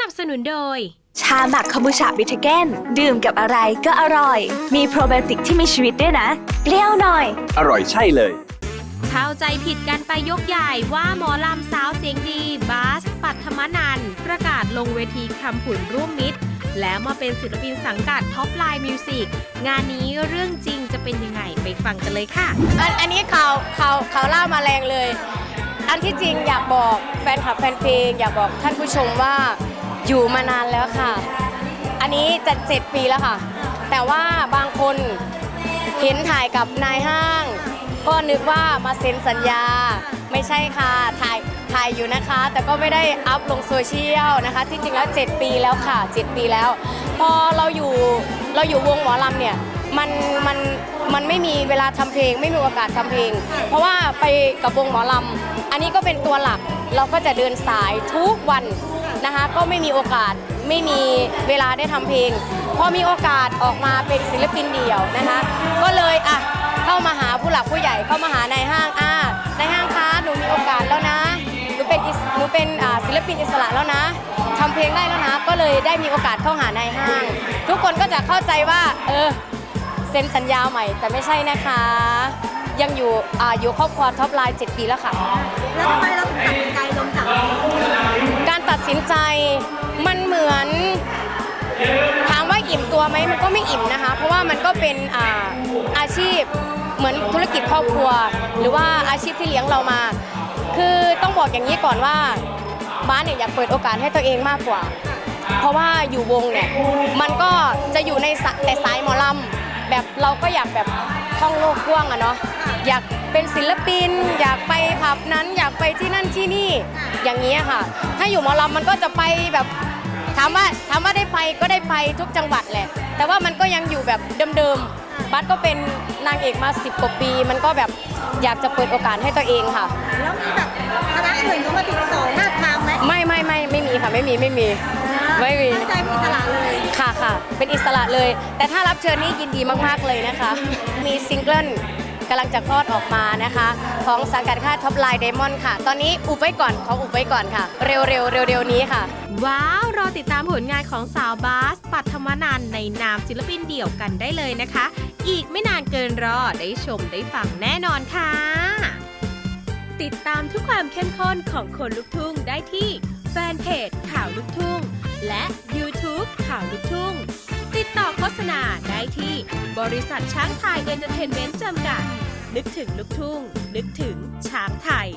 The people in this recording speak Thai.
นับสนุนโดย ชาหมักคอมบูชาบิทเกนดื่มกับอะไรก็อร่อย มีโปรไบโอติกที่มีชีวิตด้วยนะเปรี้ยวหน่อย อร่อยใช่เลย เข้าใจผิดกันไปยกใหญ่ว่าหมอลำสาวเสียงดีบาส ปัทมนันท์ประกาศลงเวทีคำผุนร่วมมิตร แล้วมาเป็นศิลปินสังกัดท็อปไลน์มิวสิกงานนี้เรื่องจริงจะเป็นยังไงไปฟังกันเลยค่ะ อันอันนี้ข่าวข่าวข่าวเล่ามาแรงเลย อันที่จริงอยากบอกแฟนคลับแฟนเพลงอยากบอกท่านผู้ชมว่าอยู่มานานแล้วค่ะ อันนี้จะเจ็ดปีแล้วค่ะ แต่ว่าบางคนเห็นถ่ายกับนายห้าง ก็นึกว่ามาเซ็นสัญญาไม่ใช่ค่ะถ่ายถ่ายอยู่นะคะ แต่ก็ไม่ได้อัพลงโซเชียลนะคะที่จริงแล้ว 7 ปีแล้วค่ะ 7 ปีแล้ว พอเราอยู่เราอยู่วงหมอลำเนี่ย มันมันมันไม่มีเวลาทำเพลง ไม่มีโอกาสทำเพลง เพราะว่าไปกับวงหมอลำอันนี้ก็เป็นตัวหลักเราก็จะเดินสายทุกวันนะคะ ก็ไม่มีโอกาสไม่มีเวลาได้ทำเพลงพอมีโอกาสออกมาเป็นศิลปินเดี่ยวนะคะ ก็เลยอะเข้ามาหาผู้หลักผู้ใหญ่เข้ามาหานายห้างอ่านายห้างคะหนูมีโอกาสแล้วนะหนูเป็นหนูเป็นศิลปินอิสระแล้วนะทำเพลงได้แล้วนะ ก็เลยได้มีโอกาสเข้าหานายห้าง ทุกคนก็จะเข้าใจว่าเออ เซ็นสัญญาใหม่แต่ไม่ใช่นะคะ ยังอยู่อ่าอยู่ครอบครัวท็อปไลน์ 7 ปีแล้วค่ะ แล้วทำไมเราถึงตัดสินใจลงจากการตัดสินใจมันเหมือน ถามว่าอิ่มตัวไหมมันก็ไม่อิ่มนะคะ เพราะว่ามันก็เป็นอาอาชีพเหมือนธุรกิจครอบครัว หรือว่าอาชีพที่เลี้ยงเรามา คือต้องบอกอย่างนี้ก่อนว่าบ้านเนี่ยอยากเปิดโอกาสให้ตัวเองมากกว่า เพราะว่าอยู่วงเนี่ยมันก็จะอยู่ในสะแต่สายหมอลำ แบบเราก็อยากแบบท่องโลกกว้างอะเนาะอยากเป็นศิลปิน อยากไปผับนั้น อยากไปที่นั่นที่นี่อย่างนี้ยค่ะ ถ้าอยู่หมอลำมันก็จะไปแบบถามว่าถามว่าได้ไปก็ได้ไปทุกจังหวัดแหละ แต่ว่ามันก็ยังอยู่แบบเดิมๆบัสก็เป็นนางเอกมา10กว่าปี มันก็แบบอยากจะเปิดโอกาสให้ตัวเองค่ะ แล้วมีแบบคณะอื่นเขามาติดต่อหน้าทางไหมไม่ไม่ไม่ไม่มีค่ะไม่มีไม่มีไม่มีตั้งใจเป็นอิสระเลยค่ะ ค่ะ เป็นอิสระเลย แต่ถ้ารับเชิญนี่ยินดีมากๆเลยนะคะ มีซิงเกิลกำลังจะคลอดออกมานะคะ ของสังกัดค่ายท็อปไลน์ไดมอนด์ค่ะ ตอนนี้อุบไว้ก่อนขาอุบไว้ก่อนค่ะ เร็วๆเร็วๆนี้ค่ะ ว้าว รอติดตามผลงานของสาวบาส ปัทมนันในนามศิลปินเดี่ยวกันได้เลยนะคะ อีกไม่นานเกินรอได้ชมได้ฟังแน่นอนค่ะ ติดตามทุกความเข้มข้นของคนลุกทุ่งได้ที่แฟนเพจข่าวลุกทุ่ง และ YouTube าวลูกทุ่ง ติดต่อโฆษณาได้ที่บริษัทช้างไทยเอนเตอร์เทนเมนต์จำกัด นึกถึงลูกทุ่ง นึกถึงช้างไทย